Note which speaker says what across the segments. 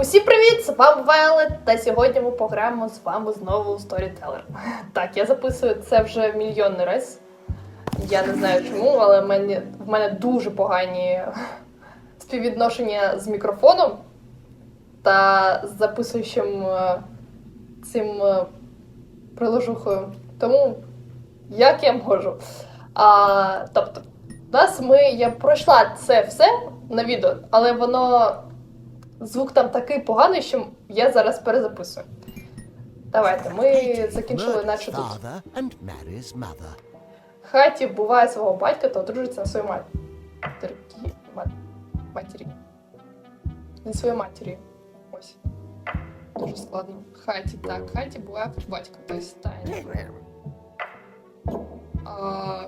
Speaker 1: Усім привіт! З вами Вайлет, та сьогодні ми пограємо з вами знову у Storyteller. Так, я записую це вже мільйонний раз. Я не знаю чому, але в мене, в мене дуже погані співвідношення з мікрофоном та з записуючим е, цим е, приложухою. Тому як я можу. А, тобто, нас ми, я пройшла це все на відео, але воно звук там такий поганий, що я зараз перезаписую. Давайте, ми закінчили, наче тут. Хаті вбиває свого батька та одружиться на своїй матері. Ма- Матері. Не своєю матір'ю. Ось. Дуже складно. Хаті, так, хаті буває батька, тобто Тайні. А,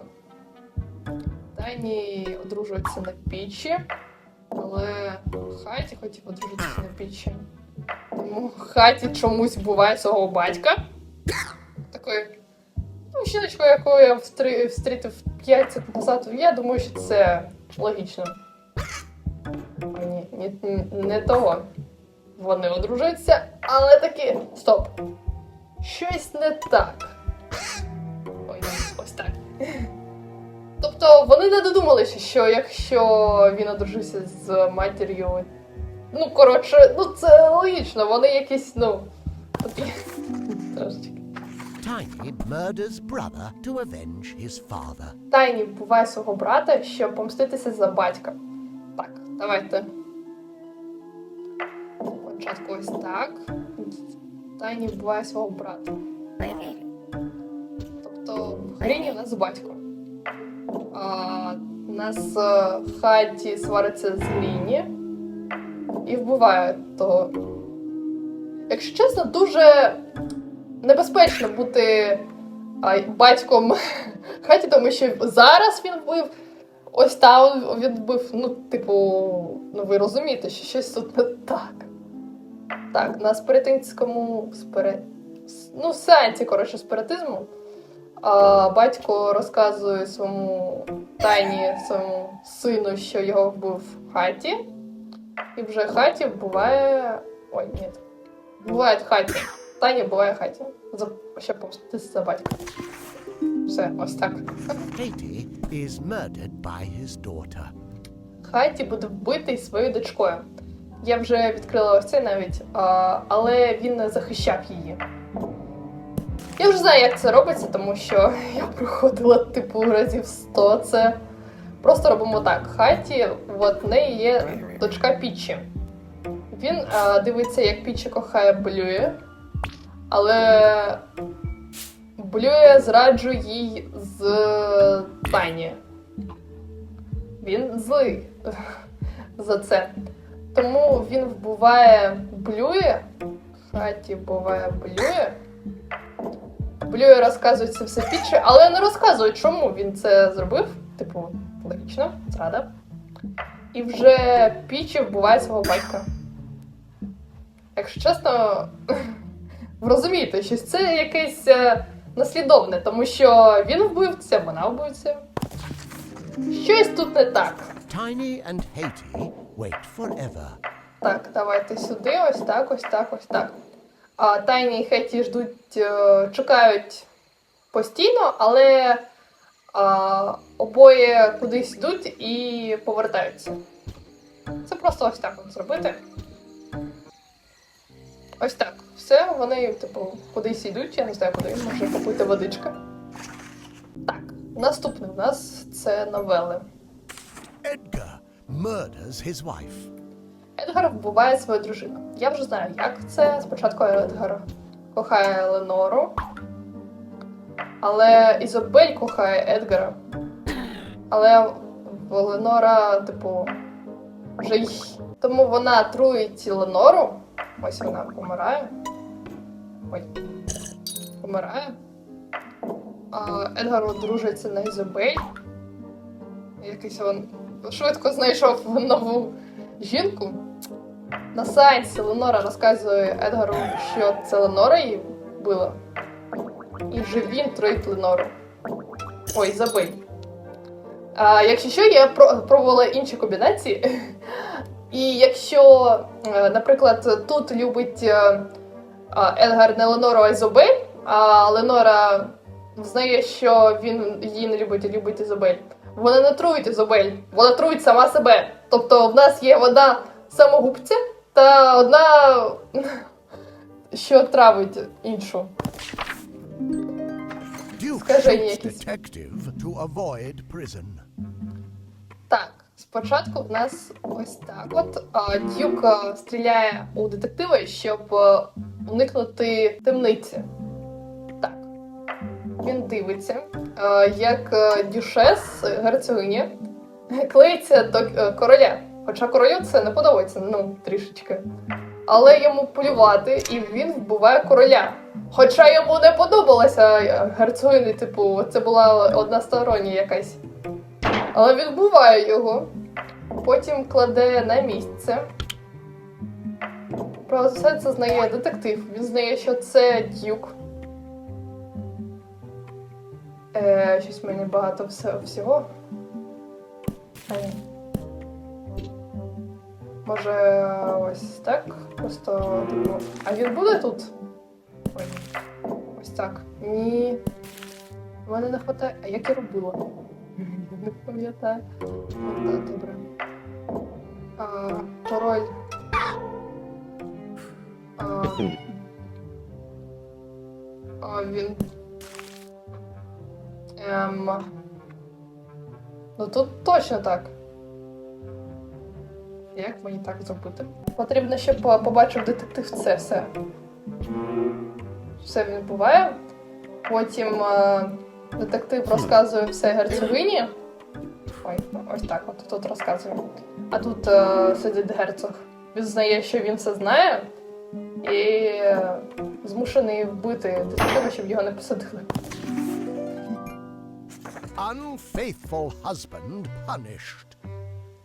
Speaker 1: Тайні одружується на пічі, але хаті хотів одружитися на пічі. Тому хаті чомусь буває свого батька. Такої Ну, жіночку, яку я встрітив 5 секунд назад, я думаю, що це логічно. Ні, ні, не того. Вони одружуються, але таки. Стоп. Щось не так. Тобто вони не додумалися, що якщо він одружився з матір'ю. Ну, коротше, ну це логічно, вони якісь, ну. Трошечки.
Speaker 2: Tiny murders brother to avenge his father.
Speaker 1: Тайні вбиває свого брата, щоб помститися за батька. Так, давайте. Спочатку ось так. Тайні вбиває свого брата. Тобто в Гріні у нас батько. А, у нас е, в хаті свариться з Гріні і вбиває того. Якщо чесно, дуже небезпечно бути а, батьком хаті, тому що зараз він вбив. Ось там він вбив, ну, типу, ну ви розумієте, що щось тут не так. Так, на спиритинському спири... ну, сеансі, коротше, спиритизму. А, батько розказує своєму тайні своєму сину, що його вбив хаті. І вже в хаті вбиває. Ой, ні. Буває в хаті. Тайні буває хаті. За... Щоб помститися за батька. Все, ось так.
Speaker 2: Katie is murdered by his daughter.
Speaker 1: Хаті буде вбитий своєю дочкою. Я вже відкрила ось це навіть, а, але він не захищав її. Я вже знаю, як це робиться, тому що я проходила типу разів 100 це. Просто робимо так. В Хаті, в неї є дочка Пічі. Він а, дивиться, як Пічі кохає Блює, але Блює зраджує їй з Тані. Він злий за це. Тому він вбиває Блює. В хаті буває Блює. Блює розказує це все Пічі, але не розказує, чому він це зробив. Типу, логічно, зрада. І вже Пічі вбиває свого батька. Якщо чесно, ви розумієте, що це якесь е, наслідовне, тому що він вбивця, вона вбивця. Щось тут не так.
Speaker 2: Tiny and Haiti wait forever.
Speaker 1: Так, давайте сюди, ось так, ось так, ось так. Тайні і Хеті ждуть, е, чекають постійно, але а, обоє кудись йдуть і повертаються. Це просто ось так зробити. Ось так. Все, вони, типу, кудись йдуть, я не знаю куди, може попити водичка. Так, наступне у нас це новели.
Speaker 2: Edgar murders his wife.
Speaker 1: Едгар вбиває свою дружину. Я вже знаю, як це. Спочатку Едгар кохає Ленору, але Ізобель кохає Едгара. Але Ленора, типу, вже й. Тому вона труїть Ленору. Ось вона помирає. Ой. Помирає. А Едгар одружується на Ізобель. Якийсь він швидко знайшов нову жінку. На сайті Ленора розказує Едгару, що це Ленора її вбила. І вже він троїть Ленору. Ой, забий. А, якщо що, я про- пробувала інші комбінації. І якщо, е, наприклад, тут любить е, Едгар не Ленору, а Ізобель, а Ленора знає, що він її не любить і любить Ізобель. Вони не трують Ізобель, вона трують сама себе. Тобто в нас є одна самогубця та одна, що травить іншу. Якісь.
Speaker 2: prison.
Speaker 1: Так, спочатку в нас ось так. От а, Дюк а, стріляє у детектива, щоб а, уникнути темниці. Так. Він дивиться, а, як а, Дюшес, герцогиня, клеїться до е, короля. Хоча королю це не подобається, ну, трішечки. Але йому полювати, і він вбиває короля. Хоча йому не подобалася е, герцогиня, типу, це була одностороння якась. Але він вбиває його, потім кладе на місце. Про все це знає детектив. Він знає, що це дюк. Е, щось мені багато всього. Може, ось так? Просто типу. А він буде тут? Ой. Ось так. Ні. У мене не хватає. А як я робила? Не пам'ятаю. Так, добре. А, король. А, а він. Ем. Ну тут точно так. Як мені так зробити? Потрібно, щоб е, побачив детектив це все. Все відбуває. Потім е, детектив розказує все герцогині. Ой, ось так, от тут розказує. А тут е, сидить герцог. Він знає, що він все знає, і е, змушений вбити детектива, щоб його не посадили.
Speaker 2: Unfaithful husband punished.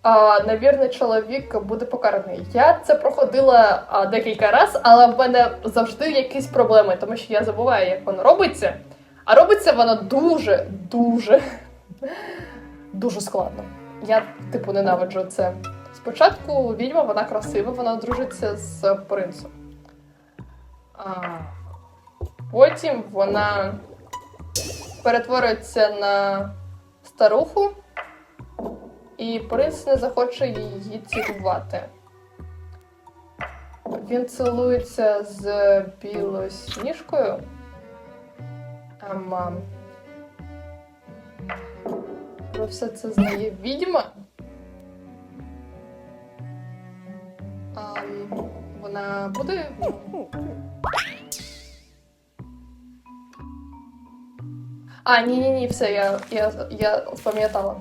Speaker 1: А невірний чоловік буде покараний. Я це проходила декілька разів, але в мене завжди якісь проблеми, тому що я забуваю, як воно робиться. А робиться воно дуже, дуже, дуже складно. Я, типу, ненавиджу це. Спочатку відьма, вона красива, вона дружиться з принцем. А, потім вона перетворюється на старуху, і принц не захоче її цілувати. Він цілується з білосніжкою. Ем, про все це знає відьма. Ем, вона буде. А, ні, ні, все, я, я, я запам'ятала.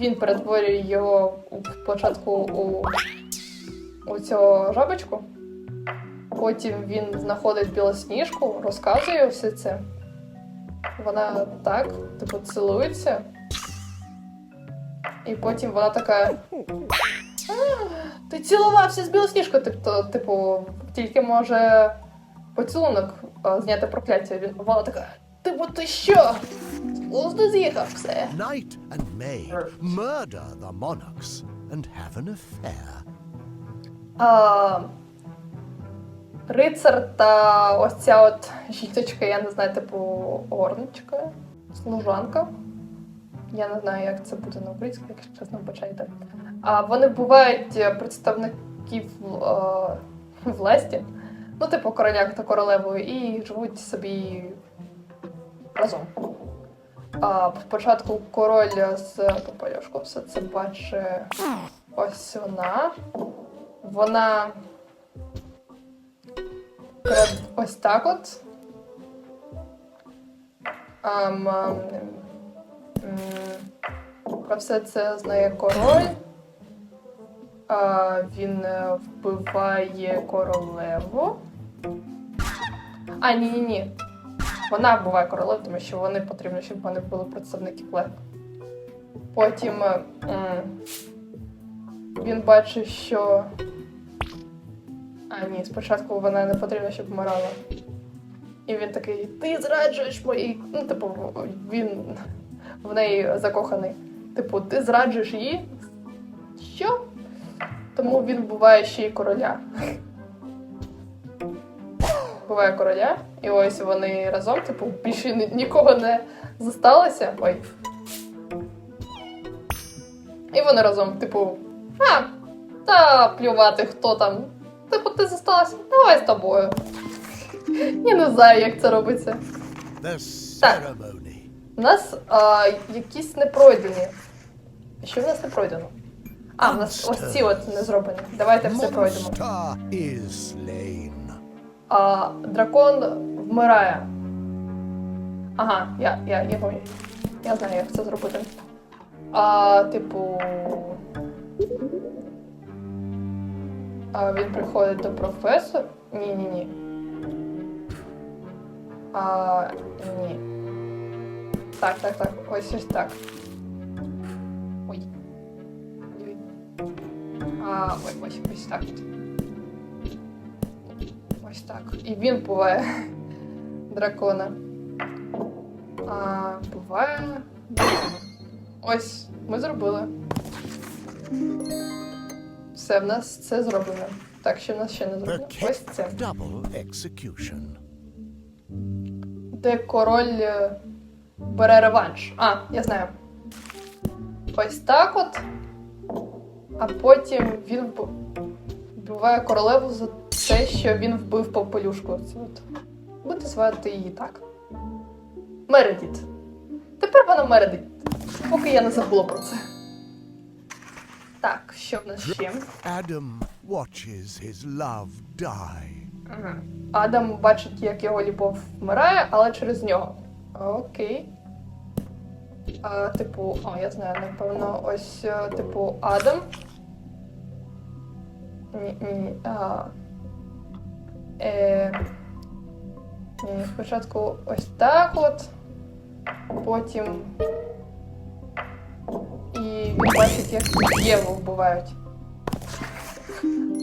Speaker 1: Він перетворює його спочатку у, у цього жабочку. Потім він знаходить білосніжку, розказує все це. Вона так, типу, цілується. І потім вона така. Ти цілувався з білосніжкою. Тобто, типу, тільки може поцілунок зняти прокляття. Вона така. Типу, ти що? Глузду з'їхав все.
Speaker 2: Knight and maid murder the monarchs and have an affair.
Speaker 1: А, рицар та ось ця от жіночка, я не знаю, типу горничка, служанка. Я не знаю, як це буде на українському, якщо чесно вибачайте. А вони бувають представників е, власті, ну, типу короля та королевою, і живуть собі разом. А, спочатку король з Попальошку все це бачить ось вона. Вона ось так от. Ам, про все це знає король. А, він е, вбиває королеву. А, ні, ні, ні. Вона вбиває королеву, тому що вони потрібно, щоб вони були представники племені. Потім е, він бачить, що. А, ні, спочатку вона не потрібно, щоб вмирала. І він такий: Ти зраджуєш мої. Ну, типу, він в неї закоханий. Типу, ти зраджуєш її, що. Тому він вбиває ще й короля. Буває короля, і ось вони разом, типу, більше ні- нікого не зосталося. Ой. І вони разом, типу, а, та плювати, хто там. Типу, ти зосталася, давай з тобою. Я не знаю, як це робиться.
Speaker 2: The ceremony.
Speaker 1: У нас а, якісь непройдені. Що в нас не пройдено? А, в нас ось ці от не зроблені. Давайте все пройдемо.
Speaker 2: Monster is slain.
Speaker 1: А, дракон вмирає. Ага, я, я, я, пам'ятаю. я знаю, як це зробити. А, типу. А, він приходить до професора. Ні, ні, ні. А, ні. Так, так, так. Ось ось так. Ой. А, ой, ось, ось так. Так. І він буває дракона. А буває. Ось, ми зробили. Все, в нас це зроблено. Так, що в нас ще не зроблено? Ось це. Де король е, бере реванш. А, я знаю. Ось так от. А потім він вб- вбиває королеву за те, що він вбив попелюшку. Це от. Буде звати її так. Мередіт. Тепер вона Мередіт. Поки я не забула про це. Так, що в нас ще?
Speaker 2: Adam watches his love die.
Speaker 1: Ага. Адам бачить, як його любов вмирає, але через нього. Окей. А, типу, о, я знаю, напевно, ось, е, типу, Адам. Ні, ні, а, е, спочатку ось так от. Потім. І він бачить, як Єву вбивають.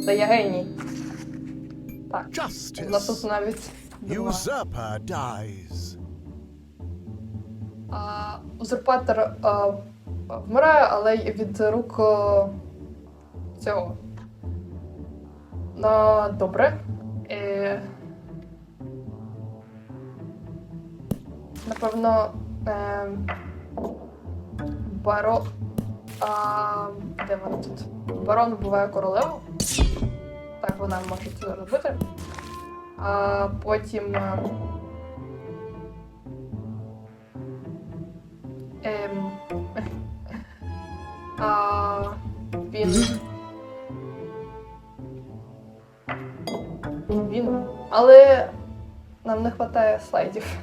Speaker 1: Та я геній. Так. У нас тут навіть.
Speaker 2: Usurper dies.
Speaker 1: А, узурпатор а, вмирає, але від рук а, цього. На добре. Е, напевно, е, баро. А, де вона тут? Барон вбиває королеву. Так, вона може це робити. А потім. е, Ем, а, він. Але нам не вистачає слайдів.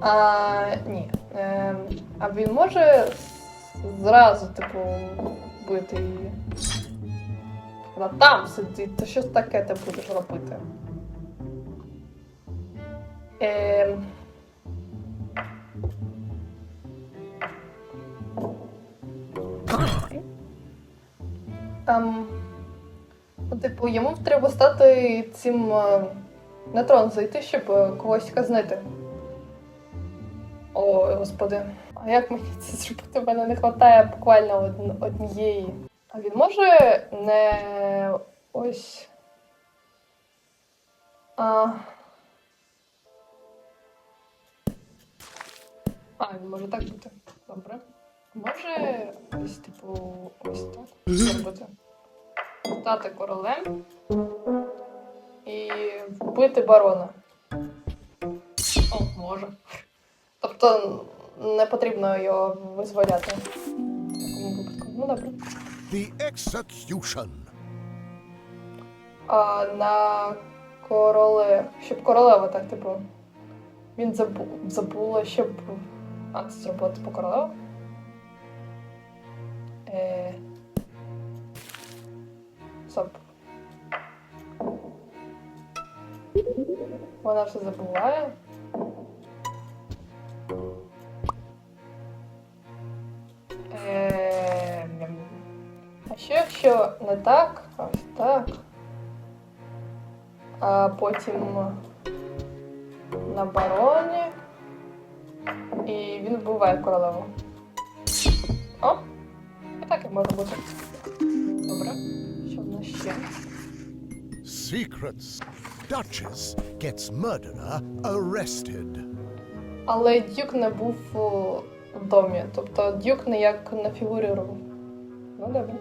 Speaker 1: А, ні. Ем, а він може зразу, типу, бити її. Вона там сидить, то що таке ти будеш робити? Там, ну, типу, йому треба стати цим е, на трон зайти, щоб е, когось казнити. О, господи. А як мені це зробити? В мене не вистачає буквально однієї. А він може не ось. А. А, він може так бути. Добре. Може ось, типу, ось так зробити. Стати королем і вбити барона. О, може. Тобто не потрібно його визволяти. В такому випадку. Ну добре.
Speaker 2: The execution.
Speaker 1: А на короле. Щоб королева так, типу. Він забу... забула, щоб. А, це зробила типу королева. Е... Стоп. Вона все забуває. Е... А що якщо не так, ось так. А потім на бароні. І він вбиває королеву. О! І так і може бути. Добре. Ще?
Speaker 2: Secrets. Duchess gets murderer arrested.
Speaker 1: Але Дюк не був в домі. Тобто Дюк ніяк не фігурував. Ну, добре.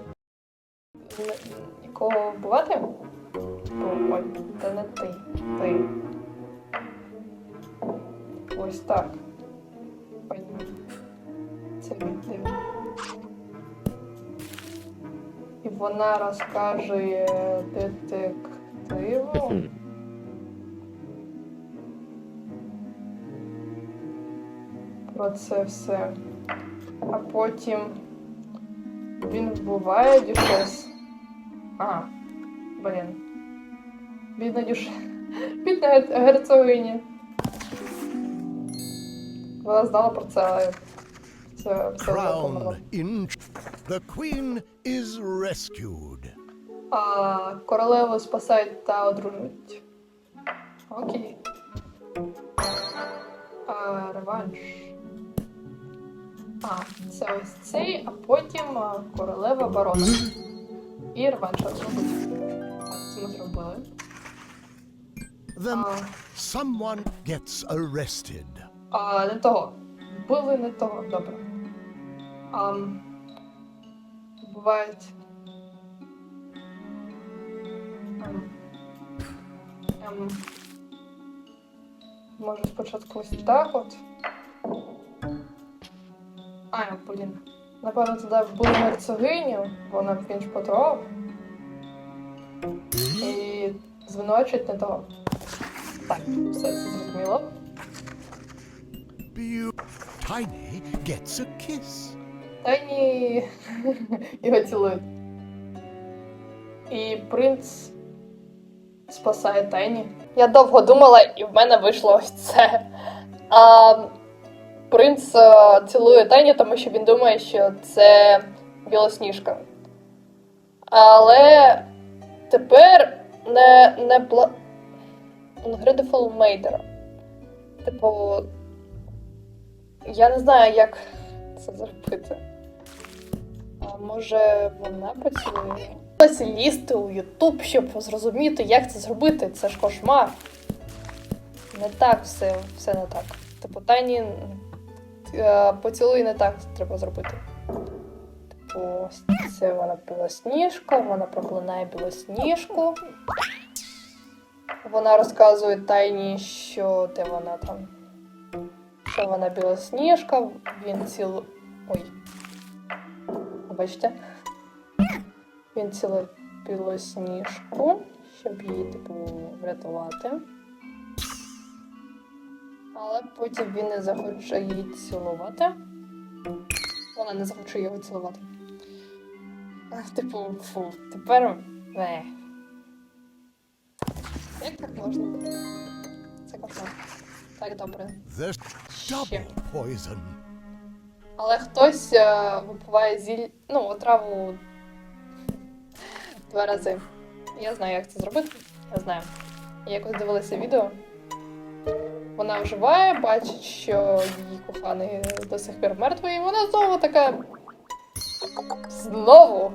Speaker 1: Нікого вбивати? О, Ой, це не ти. Ти. Ось так. Ой. Це він. І вона розкаже детективу. про це все. А потім він вбиває дюшес. А, блін. Бідна дюш. Бідна ге- герцогиня. Вона знала про це, але це все
Speaker 2: in. The queen is rescued.
Speaker 1: А королеву спасають та одружують. Окей. А, реванш. А, це ось цей, а потім королева барона. І реванш робить. Це ми зробили.
Speaker 2: The
Speaker 1: А,
Speaker 2: someone gets arrested.
Speaker 1: а не того. Вбили не того. Добре. А, ем, може спочатку ось так от. А, блін. Напевно, тоді вбили герцогиню, вона б він шпатрував. І звинувачують не того. Так, все це зрозуміло.
Speaker 2: Tiny gets a kiss.
Speaker 1: Тайні його цілують. І принц спасає Тайні. Я довго думала, і в мене вийшло ось це. А принц е, цілує Тайні, тому що він думає, що це білосніжка. Але тепер не, не бла... Ungrateful Mater. Типу, я не знаю, як це зробити. Може вона поцілує? Ось лізти у Ютуб, щоб зрозуміти, як це зробити. Це ж кошмар. Не так все, все не так. Типу, тайні е, поцілуй не так треба зробити. Типу, це вона білосніжка, вона проклинає білосніжку. Вона розказує тайні, що де вона там. Що вона білосніжка, він ціл. Ой. Бачите? Він цілує білосніжку, щоб її, типу, врятувати. Але потім він не захоче її цілувати. Вона не захоче його цілувати. Типу, фу, тепер. Не. Як так можна? Це кошмар. Так, добре. Ще. Але хтось е, випиває зіль, ну, отраву два рази. Я знаю, як це зробити. Я знаю. Я якось дивилася відео. Вона вживає, бачить, що її коханий до сих пір мертвий, і вона знову така. Знову.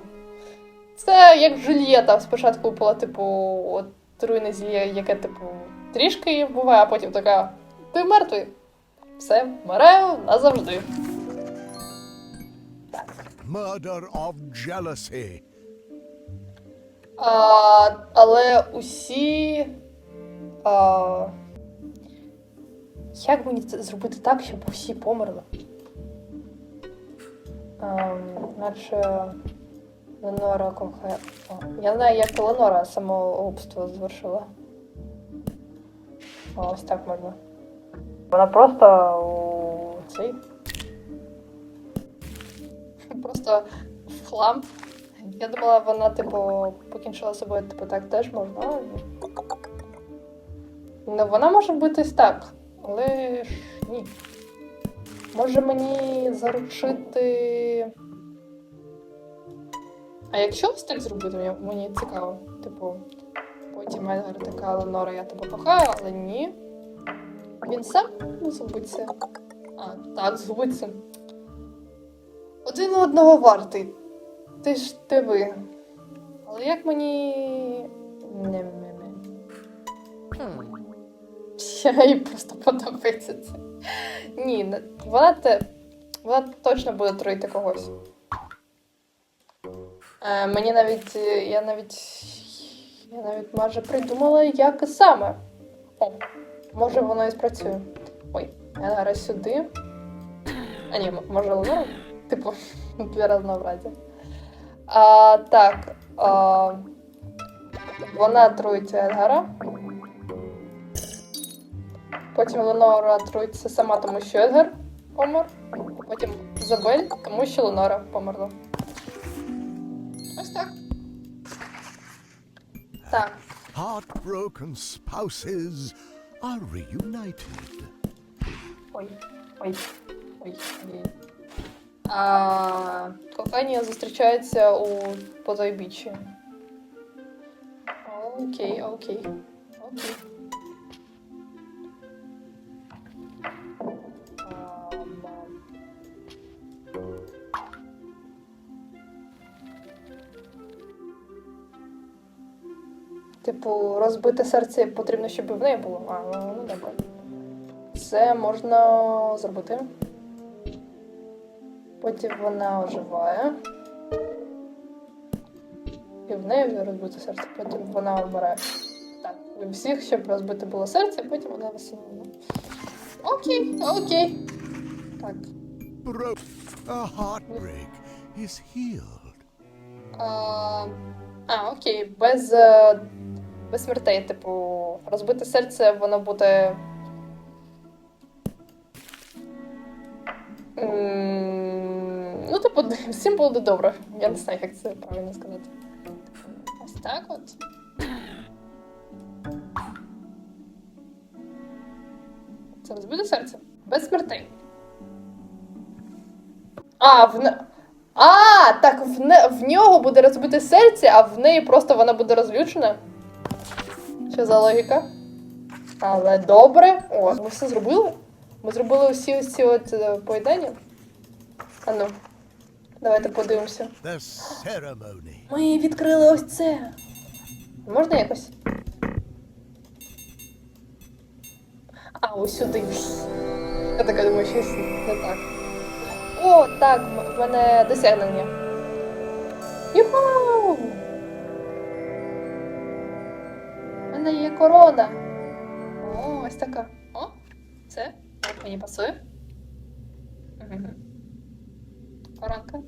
Speaker 1: Це як Джульєта спочатку була, типу, от отруйне зілля, яке, типу, трішки її вбиває, а потім така. Ти мертвий. Все, вмираю назавжди.
Speaker 2: Murder of jealousy.
Speaker 1: А, але усі. А, як мені це зробити так, щоб усі померли? Наче Ленора кохає. Я знаю, як Ленора самогубство звершила. Ось так можна. Вона просто у цей. Просто в хлам. Я думала, вона, типу, покінчила з собою, типу, так теж можна. Ну, вона може битись так, але ж ні. Може мені заручити. А якщо ось так зробити, мені- цікаво. Типу, потім Едгар така Ленора, я тебе кохаю, але ні. Він сам згубиться. А, так, згубиться. Один одного вартий. Ти ж диви. Але як мені. Не-не-не. Я їй просто подобається це. Ні, вона те. Вона точно буде троїти когось. Е, мені навіть. Я навіть. Я навіть майже придумала, як саме. О, може воно і спрацює. Ой, я зараз сюди. А ні, може Луна? Типу, для разнообразия. А, так. А, вона труїться Едгара. Потім Ленора труїться сама, тому що Едгар помер. Потім Забель, тому що Ленора померла. Ось так. Так.
Speaker 2: Heartbroken spouses are reunited.
Speaker 1: Ой, ой, ой, ой. А, кохання зустрічається у потойбіччі. Окей, окей. Окей. Типу, розбите серце потрібно, щоб в неї було. А, ну добре. Це можна зробити. Потім вона оживає. І в неї розбите серце, потім вона вмирає. Так, у всіх, щоб розбите було серце, потім вона веселила. Окей, окей. Так.
Speaker 2: A heartbreak is healed.
Speaker 1: А, а окей, без, е, без смертей, типу, розбите серце, воно буде. М, типу, всім буде добре. Я не знаю, як це правильно сказати. Ось так от. Це розбите серце. Без смертей. А, в, не- а, так в, не, в нього буде розбите серце, а в неї просто вона буде розлючена. Що за логіка? Але добре. О, ми все зробили? Ми зробили усі ось ці от е. А ну, давайте подивимося. Ми відкрили ось це. Можна якось? А, ось сюди. Я така думаю, щось не так. О, так, в мене досягнення. Юху! У мене є корона. О, ось така. О, це От мені пасує. Коронка.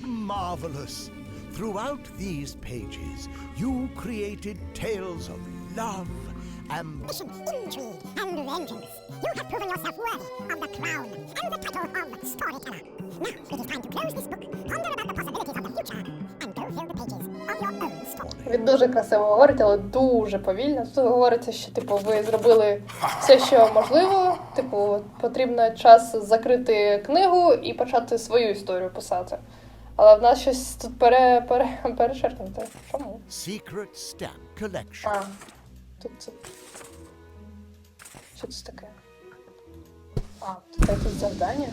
Speaker 2: Marvelous. Throughout these pages, you created tales of love, ambition,
Speaker 3: intrigue, and vengeance. You have proven yourself worthy of the crown and the title of storyteller. Now it is time to close this book, ponder about the possibilities of the future,
Speaker 1: Він дуже красиво говорить, але дуже повільно. Тут говориться, що типу ви зробили все, що можливо. Типу, потрібно час закрити книгу і почати свою історію писати. Але в нас щось тут пере, пере, перечеркнуте. Чому?
Speaker 2: secret stamp collection.
Speaker 1: А, тут це. Що це таке? А, тут якесь завдання.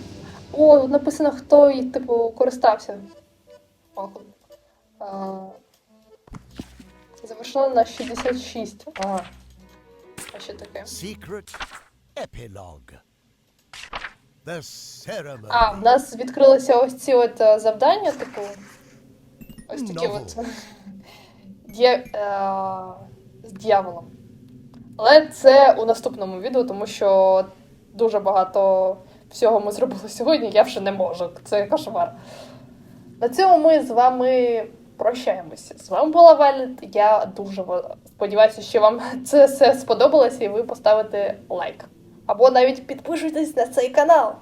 Speaker 1: О, тут написано, хто і, типу, користався. О, а, завершено на 66. А, а що таке?
Speaker 2: Secret epilogue. The ceremony.
Speaker 1: А, в нас відкрилися ось ці от завдання, типу. Ось такі
Speaker 2: Нову.
Speaker 1: от. Дє, е, з дьяволом. Але це у наступному відео, тому що дуже багато всього ми зробили сьогодні, я вже не можу. Це кошмар. На цьому ми з вами прощаємося. З вами була Валет. Я дуже сподіваюся, що вам це все сподобалося і ви поставите лайк. Або навіть підпишитесь на цей канал.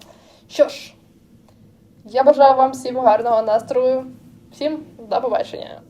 Speaker 1: Що ж, я бажаю вам всім гарного настрою. Всім до побачення.